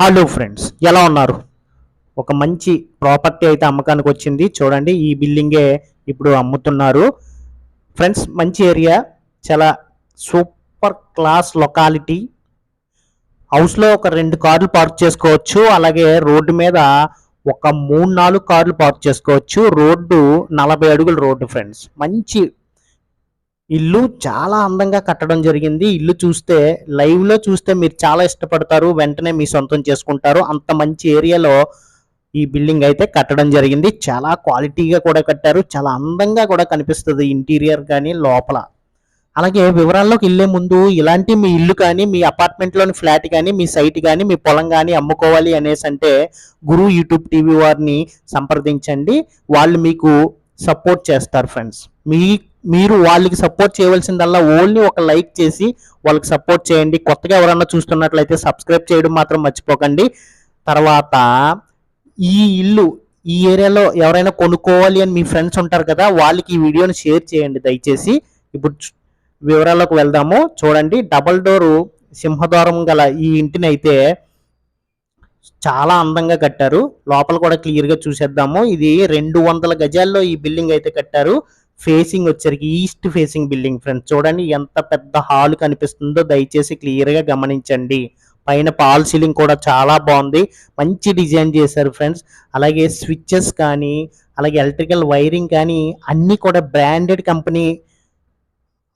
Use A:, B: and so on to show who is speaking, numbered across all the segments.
A: Hello friends ఎలా ఉన్నారు? ఒక మంచి ప్రాపర్టీ అయితే అమ్మకానికి వచ్చింది. చూడండి ఈ బిల్డింగే ఇప్పుడు అమ్ముతున్నారు. ఫ్రెండ్స్ మంచి ఏరియా చాలా సూపర్ క్లాస్ లొకాలిటీ హౌస్లో ఒక రెండు కార్లు పార్క్ చేసుకోవచ్చు. అలాగే రోడ్డు మీద ఒక మూడు నాలుగు కార్లు పార్క్ చేసుకోవచ్చు. రోడ్డు నలభై అడుగుల రోడ్డు ఫ్రెండ్స్ మంచి ఇల్లు చాలా అందంగా కట్టడం జరిగింది. ఇల్లు చూస్తే లైవ్లో చూస్తే మీరు చాలా ఇష్టపడతారు. వెంటనే మీ సొంతం చేసుకుంటారు. అంత మంచి ఏరియాలో ఈ బిల్డింగ్ అయితే కట్టడం జరిగింది. చాలా క్వాలిటీగా కూడా కట్టారు. చాలా అందంగా కూడా కనిపిస్తుంది ఇంటీరియర్ కానీ లోపల. అలాగే వివరాల్లోకి వెళ్ళే ముందు ఇలాంటి మీ ఇల్లు కానీ మీ అపార్ట్మెంట్లోని ఫ్లాట్ కానీ మీ సైట్ కానీ మీ పొలం కానీ అమ్ముకోవాలి అనేసి అంటే గురు యూట్యూబ్ టీవీ వారిని సంప్రదించండి. వాళ్ళు మీకు సపోర్ట్ చేస్తారు ఫ్రెండ్స్. మీ మీరు వాళ్ళకి సపోర్ట్ చేయవలసిందల్లా ఓన్లీ ఒక లైక్ చేసి వాళ్ళకి సపోర్ట్ చేయండి. కొత్తగా ఎవరన్నా చూస్తున్నట్లయితే సబ్స్క్రైబ్ చేయడం మాత్రం మర్చిపోకండి. తర్వాత ఈ ఇల్లు ఈ ఏరియాలో ఎవరైనా కొనుక్కోవాలి అని మీ ఫ్రెండ్స్ ఉంటారు కదా వాళ్ళకి ఈ వీడియోని షేర్ చేయండి దయచేసి. ఇప్పుడు వివరాల్లోకి వెళ్దాము. చూడండి డబల్ డోరు సింహద్వారం గల ఈ ఇంటిని అయితే చాలా అందంగా కట్టారు. లోపల కూడా క్లియర్గా చూసేద్దాము. ఇది రెండు వందల గజాల్లో ఈ బిల్డింగ్ అయితే కట్టారు. ఫేసింగ్ వచ్చరికి ఈస్ట్ ఫేసింగ్ బిల్డింగ్ ఫ్రెండ్స్ చూడండి ఎంత పెద్ద హాల్ కనిపిస్తుందో దయచేసి క్లియర్గా గమనించండి. పైన పాల్ సీలింగ్ కూడా చాలా బాగుంది. మంచి డిజైన్ చేశారు ఫ్రెండ్స్ అలాగే స్విచ్చెస్ కానీ అలాగే ఎలక్ట్రికల్ వైరింగ్ కానీ అన్నీ కూడా బ్రాండెడ్ కంపెనీ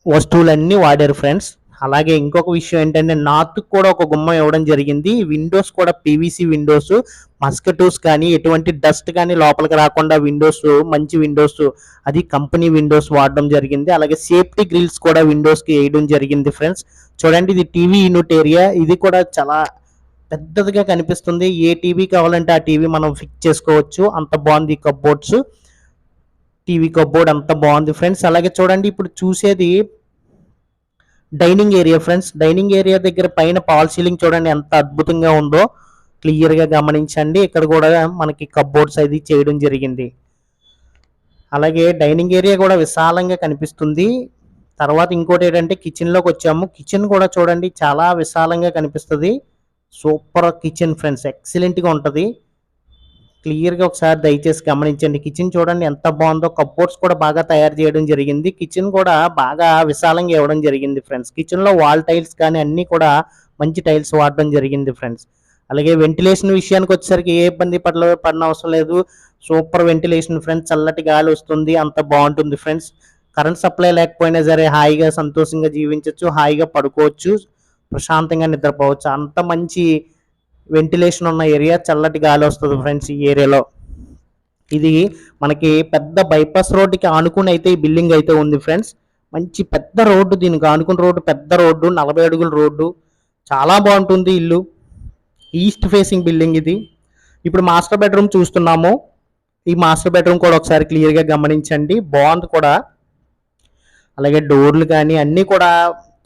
A: వస్తువులన్నీ వాడారు ఫ్రెండ్స్ అలాగే ఇంకొక విషయం ఏంటంటే నార్త్ కూడా ఒక గుమ్మం ఇవ్వడం జరిగింది. విండోస్ కూడా పీవీసీ విండోస్ మస్కటోస్ కానీ ఎటువంటి డస్ట్ కానీ లోపలికి రాకుండా విండోస్ మంచి విండోస్ అది కంపెనీ విండోస్ వాడడం జరిగింది. అలాగే సేఫ్టీ గ్రిల్స్ కూడా విండోస్కి వేయడం జరిగింది ఫ్రెండ్స్. చూడండి ఇది టీవీ యూనిట్ ఏరియా. ఇది కూడా చాలా పెద్దదిగా కనిపిస్తుంది. ఏ టీవీ కావాలంటే ఆ టీవీ మనం ఫిక్స్ చేసుకోవచ్చు. అంత బాగుంది కబ్బోర్డ్స్ టీవీ కబ్బోర్డ్ అంత బాగుంది ఫ్రెండ్స్. అలాగే చూడండి ఇప్పుడు చూసేది dining area friends dining area దగ్గర పైన పాల్ సీలింగ్ చూడండి ఎంత అద్భుతంగా ఉందో. క్లియర్గా గమనించండి. ఇక్కడ కూడా మనకి కబ్బోర్డ్స్ అది చేయడం జరిగింది. అలాగే డైనింగ్ ఏరియా కూడా విశాలంగా కనిపిస్తుంది. తర్వాత ఇంకోటి ఏంటంటే కిచెన్లోకి వచ్చాము. కిచెన్ కూడా చూడండి చాలా విశాలంగా కనిపిస్తుంది. సూపర్ కిచెన్ ఫ్రెండ్స్ ఎక్సలెంట్గా ఉంటుంది. క్లియర్గా ఒకసారి దయచేసి గమనించండి. కిచెన్ చూడండి ఎంత బాగుందో. కప్బోర్డ్స్ కూడా బాగా తయారు చేయడం జరిగింది. కిచెన్ కూడా బాగా విశాలంగా ఇవ్వడం జరిగింది ఫ్రెండ్స్. కిచెన్లో వాల్ టైల్స్ కానీ అన్నీ కూడా మంచి టైల్స్ వాడడం జరిగింది ఫ్రెండ్స్. అలాగే వెంటిలేషన్ విషయానికి వచ్చేసరికి ఏ ఇబ్బంది పడల పడిన అవసరం లేదు. Super ventilation friends. చల్లటి గాలి వస్తుంది. అంత బాగుంటుంది ఫ్రెండ్స్. కరెంట్ సప్లై లేకపోయినా సరే హాయిగా సంతోషంగా జీవించవచ్చు హాయిగా పడుకోవచ్చు. ప్రశాంతంగా నిద్రపోవచ్చు. అంత మంచి వెంటిలేషన్ ఉన్న ఏరియా చల్లటి గాలి వస్తుంది ఫ్రెండ్స్ ఈ ఏరియాలో. ఇది మనకి పెద్ద బైపాస్ రోడ్డుకి ఆనుకుని అయితే ఈ బిల్డింగ్ అయితే ఉంది ఫ్రెండ్స్. మంచి పెద్ద రోడ్డు దీనికి. ఆనుకున్న రోడ్డు పెద్ద రోడ్డు నలభై అడుగుల రోడ్డు. చాలా బాగుంటుంది ఇల్లు. ఈస్ట్ ఫేసింగ్ బిల్డింగ్ ఇది. ఇప్పుడు మాస్టర్ బెడ్రూమ్ చూస్తున్నాము. ఈ మాస్టర్ బెడ్రూమ్ కూడా ఒకసారి క్లియర్గా గమనించండి. బాగుంది కూడా. అలాగే డోర్లు కానీ అన్నీ కూడా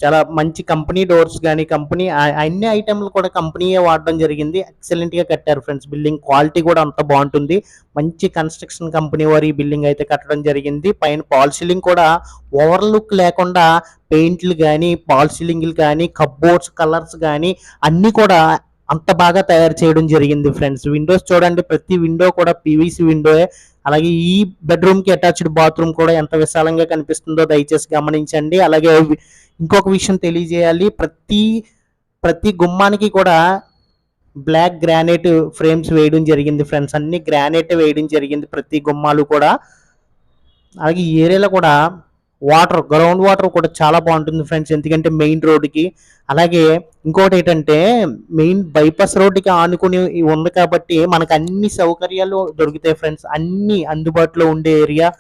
A: చాలా మంచి కంపెనీ డోర్స్ కానీ కంపెనీ అన్ని ఐటెంలు కూడా కంపెనీయే వాడడం జరిగింది. ఎక్సలెంట్గా కట్టారు ఫ్రెండ్స్. బిల్డింగ్ క్వాలిటీ కూడా అంత బాగుంటుంది. మంచి కన్స్ట్రక్షన్ కంపెనీ వారు ఈ బిల్డింగ్ అయితే కట్టడం జరిగింది. పైన పాల్ సీలింగ్ కూడా ఓవర్లుక్ లేకుండా పెయింట్లు కానీ పాల్ సీలింగ్లు కానీ కబ్బోర్డ్స్ కలర్స్ కానీ అన్నీ కూడా అంత బాగా తయారు చేయడం జరిగింది ఫ్రెండ్స్. విండోస్ చూడండి ప్రతి విండో కూడా పీవీసీ విండోయే. అలాగే ఈ బెడ్రూమ్కి అటాచ్డ్ బాత్రూమ్ కూడా ఎంత విశాలంగా కనిపిస్తుందో దయచేసి గమనించండి. అలాగే ఇంకొక విషయం తెలియజేయాలి. ప్రతి ప్రతి గుమ్మానికి కూడా బ్లాక్ గ్రానైట్ ఫ్రేమ్స్ వేయడం జరిగింది ఫ్రెండ్స్. అన్ని గ్రానైట్ వేయడం జరిగింది ప్రతి గుమ్మాలు కూడా. అలాగే ఏరియాలో కూడా వాటర్ గ్రౌండ్ వాటర్ కూడా చాలా బాగుంటుంది ఫ్రెండ్స్ ఎందుకంటే మెయిన్ రోడ్డుకి. అలాగే ఇంకోటి ఏంటంటే మెయిన్ బైపాస్ రోడ్డుకి ఆనుకుని ఉంది కాబట్టి మనకు అన్ని సౌకర్యాలు దొరుకుతాయి ఫ్రెండ్స్ అన్ని అందుబాటులో ఉండే ఏరియా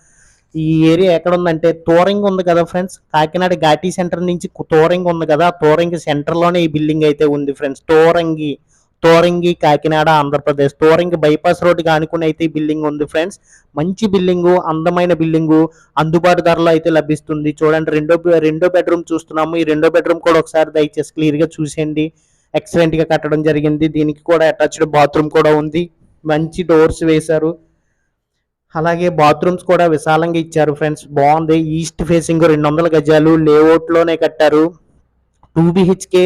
A: ఈ ఏరియా ఎక్కడ ఉందంటే తోరంగ్ ఉంది కదా ఫ్రెండ్స్ కాకినాడ ఘాటీ సెంటర్ నుంచి కు- ఉంది కదా. తోరంగి సెంటర్లోనే ఈ బిల్డింగ్ అయితే ఉంది ఫ్రెండ్స్ తోరంగి. తోరంగి కాకినాడ ఆంధ్రప్రదేశ్. తోరంగి బైపాస్ రోడ్డుకి ఆనుకుని అయితే బిల్డింగ్ ఉంది ఫ్రెండ్స్. మంచి బిల్డింగు అందమైన బిల్డింగు. అందుబాటు ధరలో అయితే లభిస్తుంది. చూడండి రెండో రెండో బెడ్రూమ్ చూస్తున్నాము. ఈ రెండో బెడ్రూమ్ కూడా ఒకసారి దయచేసి క్లియర్గా చూసేయండి. ఎక్సలెంట్గా కట్టడం జరిగింది. దీనికి కూడా అటాచ్డ్ బాత్రూమ్ కూడా ఉంది. మంచి డోర్స్ వేశారు. అలాగే బాత్రూమ్స్ కూడా విశాలంగా ఇచ్చారు ఫ్రెండ్స్. బాగుంది. ఈస్ట్ ఫేసింగ్ రెండు వందల గజాలు లేఅవుట్లోనే కట్టారు. టూ బిహెచ్కే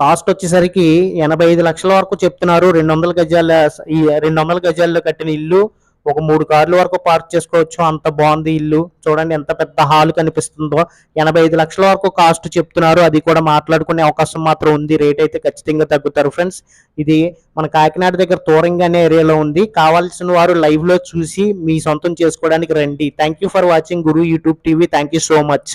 A: కాస్ట్ వచ్చేసరికి ఎనభై ఐదు లక్షల వరకు చెప్తున్నారు. రెండు వందల గజాల ఈ రెండు వందల గజాల్లో కట్టిన ఇల్లు ఒక మూడు కార్ల వరకు పార్క్ చేసుకోవచ్చు. అంత బాగుంది ఇల్లు. చూడండి ఎంత పెద్ద హాల్ కనిపిస్తుందో. ఎనభై ఐదు లక్షల వరకు కాస్ట్ చెప్తున్నారు. అది కూడా మాట్లాడుకునే అవకాశం మాత్రం ఉంది. రేట్ అయితే ఖచ్చితంగా తగ్గుతారు ఫ్రెండ్స్. ఇది మన కాకినాడ దగ్గర తోరంగ్ అనే ఏరియాలో ఉంది. కావాల్సిన వారు లైవ్లో చూసి మీ సొంతం చేసుకోవడానికి రండి. Thank you for watching Guru YouTube TV thank you so much